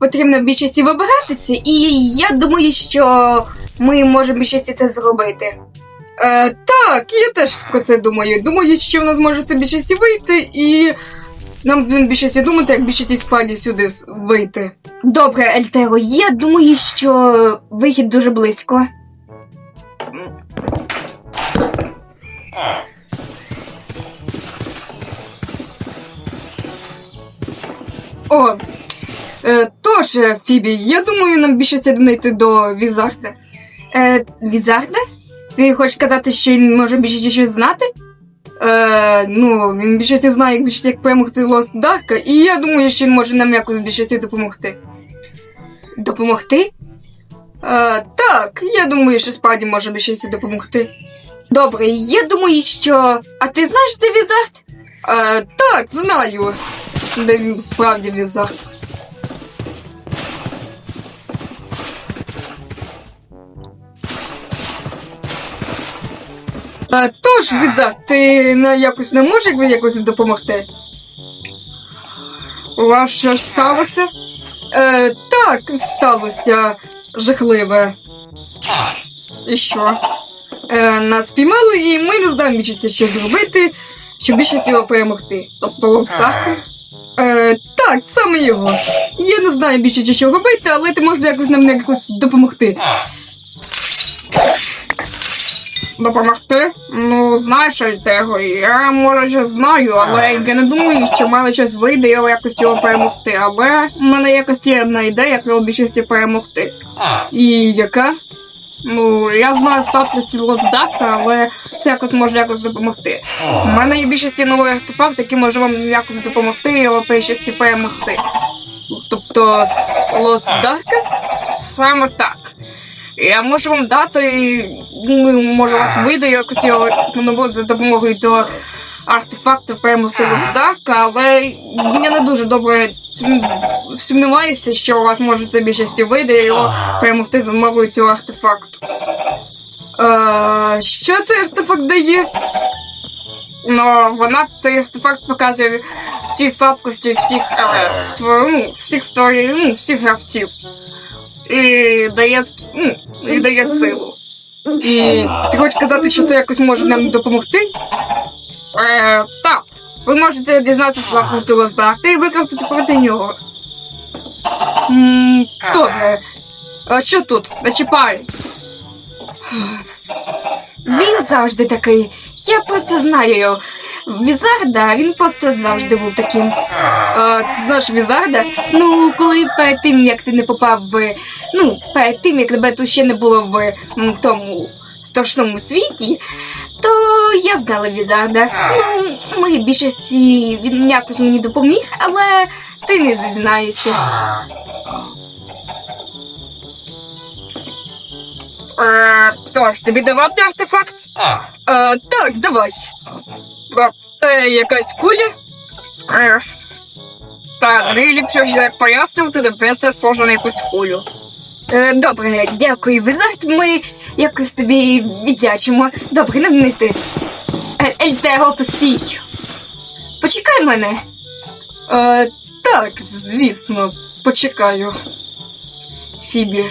Потрібно в більшості вибиратися, і я думаю, що ми можемо в більшості це зробити. Е, так, я теж про це думаю. Думаю, що в нас може це в більшості вийти, і нам в більшості думати, як більшості справді сюди вийти. Добре, Ельтеро, я думаю, що вихід дуже близько. О, е, тож, е, Фібі, я думаю, нам більше це знайти до Візарда. Е, Візарда? Ти хочеш казати, що він може більше щось знати? Е, ну, він більше знає, як більше як перемогти Лост Дарка, і я думаю, що він може нам якось більше допомогти. Допомогти? Е, так, я думаю, що справді може більше допомогти. Добре, я думаю, що. А ти знаєш, де Візард? Е, так, знаю. Де він справді Візард. А, тож, Візард, ти на якось не можеш якби якось допомогти? У вас щось сталося? Е, так, сталося жахливе. І що? Е, нас піймали, і ми не знаємо що зробити, щоб більше цього перемогти. Тобто Лостарка? Е, так, саме його. Я не знаю більше, що робити, але ти можеш якось нам якось допомогти. Допомогти? Ну, знаєш, Альтего, я може ще знаю, але я не думаю, що в мене щось вийде його якось його перемогти. Але в мене якось є одна ідея, як його більшості перемогти. І яка? Ну, я знаю статусі Лоздака, але це якось може якось допомогти. У мене є більшості новий артефакт, який може вам якось допомогти в більшості перемогти. Тобто Лоздака? Саме так. Я можу вам дати, ну, може, вас вийде якось його ну, за допомогою того артефакту перемогти Лоздака, але я не дуже добре сум- сумніваюся, що у вас може це більшості вийде його перемогти за допомогою цього артефакту. Е, що цей артефакт дає? Ну, вона цей артефакт показує всі слабкості всіх, е, ну, всіх сторій, ну, всіх гравців. І дає, ну, і дає силу. І ти хочеш казати, що це якось може нам допомогти? Е, так. Ви можете дізнатися слабкості Лоздака і використати проти нього. М, Добре. А що тут? Не чіпай. Він завжди такий. Я просто знаю його. Візарда, він просто завжди був таким. А, ти знаєш Візарда? Ну, коли перед тим, як ти не попав в. Ну, перед тим, як тебе тут ще не було в м, тому страшному світі, то я знала Візарда. Ну, в моїй більшості він якось мені допоміг, але ти не зізнаєшся. Е, тож, тобі давати артефакт? Е, так, давай. Е, якась куля? Е, так, найліпше, як пояснювати, тепер це схоже на якусь кулю. Е, добре, дякую, Візард, ми якось тобі віддячимо. Добре, не внити. ти. Ельтего, постій. Почекай мене. Е, так, звісно, почекаю. Фібі.